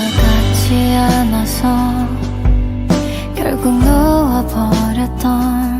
같지 않아서 결국 놓아버렸던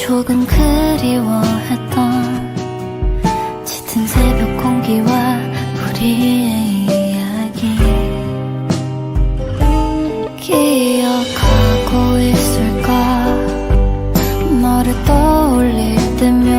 조금 그리워했던 짙은 새벽 공기와 우리의 이야기. 기억하고 있을까? 너를 떠올릴 때면